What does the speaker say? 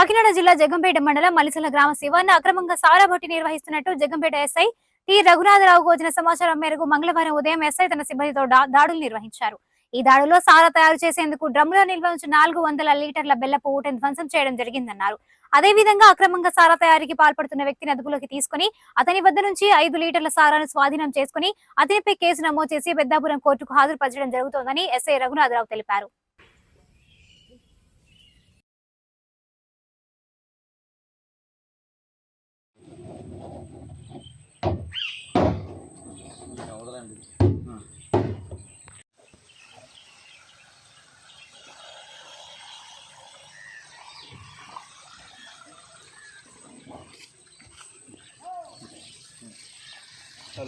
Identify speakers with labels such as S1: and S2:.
S1: కాకినాడ జిల్లా జగంపేట మండలం మలిసల గ్రామ శివాన్ని అక్రమంగా సారా నిర్వహిస్తున్నట్టు జగంపేట ఎస్ఐ టి రఘునాథరావుకు వచ్చిన సమాచారం మేరకు మంగళవారం ఉదయం ఎస్ఐ తన సిబ్బందితో దాడులు నిర్వహించారు. ఈ దాడిలో సారా తయారు చేసేందుకు డ్రమ్లో నిల్వ ఉంచి నాలుగు వందల లీటర్ల బెల్లపు ఊటను ధ్వంసం చేయడం జరిగిందన్నారు. అదేవిధంగా అక్రమంగా సారా తయారీకి పాల్పడుతున్న వ్యక్తిని అదుపులోకి తీసుకుని అతని వద్ద నుంచి ఐదు లీటర్ల సారాను స్వాధీనం చేసుకుని అతనిపై కేసు నమోదు చేసి పెద్దాపురం కోర్టుకు హాజరుపరచడం జరుగుతోందని ఎస్ఐ రఘునాథరావు తెలిపారు. 嗯面。好